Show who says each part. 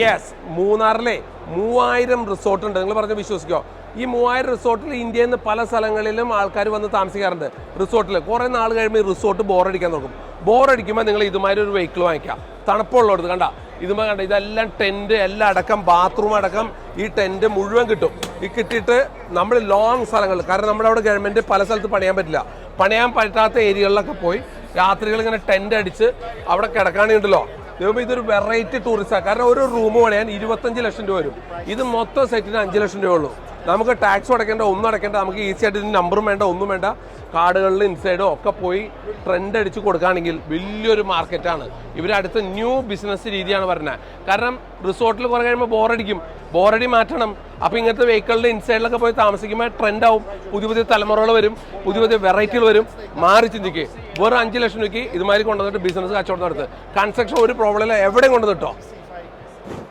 Speaker 1: Yes മൂന്നാറിലെ മൂവായിരം resort ഉണ്ട്. നിങ്ങൾ പറഞ്ഞ് വിശ്വസിക്കോ? ഈ മൂവായിരം റിസോർട്ടിൽ ഇന്ത്യയിൽ നിന്ന് പല സ്ഥലങ്ങളിലും ആൾക്കാർ വന്ന് താമസിക്കാറുണ്ട് റിസോർട്ടിൽ കുറേ നാൾ കഴിയുമ്പോൾ ഈ റിസോർട്ട് ബോറടിക്കാൻ തുടങ്ങും. ബോറടിക്കുമ്പോൾ നിങ്ങൾ ഇതുമാതിരി ഒരു വെഹിക്കിൾ വാങ്ങിക്കാം. തണുപ്പുള്ളടത്ത് കണ്ട ഇതുമ്പോൾ കണ്ട ഇതെല്ലാം ടെന്റ് എല്ലാം അടക്കം ബാത്റൂം അടക്കം ഈ ടെന്റ് മുഴുവൻ കിട്ടും. ഈ കിട്ടിയിട്ട് നമ്മൾ ലോങ് സ്ഥലങ്ങൾ കാരണം നമ്മുടെ അവിടെ ഗവൺമെന്റ് പല സ്ഥലത്ത് പണിയാൻ പറ്റില്ല. പണിയാൻ പറ്റാത്ത ഏരിയകളിലൊക്കെ പോയി രാത്രികൾ ഇങ്ങനെ ടെന്റ് അടിച്ച് അവിടെ കിടക്കാനുണ്ടല്ലോ. ദൈവം ഇതൊരു വെറൈറ്റി ടൂറിസ്റ്റാണ് കാരണം ഒരു റൂം പണിയാൻ ഇരുപത്തഞ്ച് ലക്ഷം രൂപ വരും. ഇത് മൊത്തം സെറ്റിന് അഞ്ച് ലക്ഷം രൂപ ഉള്ളൂ. നമുക്ക് ടാക്സ് അടയ്ക്കേണ്ട ഒന്നും അടയ്ക്കേണ്ട നമുക്ക് ഈസി ആയിട്ട് ഇതിന് നമ്പറും വേണ്ട ഒന്നും വേണ്ട. കാർഡുകളിൽ ഇൻസൈഡും ഒക്കെ പോയി ട്രെൻഡ് അടിച്ച് കൊടുക്കുകയാണെങ്കിൽ വലിയൊരു മാർക്കറ്റാണ് ഇവരടുത്ത ന്യൂ ബിസിനസ് രീതിയാണ് പറഞ്ഞത്. കാരണം റിസോർട്ടിൽ കുറേ കഴിയുമ്പോൾ ബോറടിക്കും ബോറടി മാറ്റണം. അപ്പോൾ ഇങ്ങനത്തെ വെഹിക്കിളിന്റെ ഇൻസൈഡിലൊക്കെ പോയി താമസിക്കുമ്പോൾ ട്രെൻഡ് ആവും പുതിയ പുതിയ തലമുറകൾ വരും പുതിയ പുതിയ വെറൈറ്റികൾ വരും. മാറി ചിന്തിക്കുക വെറും അഞ്ച് ലക്ഷം രൂപയ്ക്ക് ഇതുമാതിരി കൊണ്ടുവന്നിട്ട് ബിസിനസ് കച്ചവടം നടത്തുക. കൺസ്ട്രക്ഷൻ ഒരു പ്രോബ്ലം ഇല്ല. എവിടെയും കൊണ്ടുവന്നിട്ടോ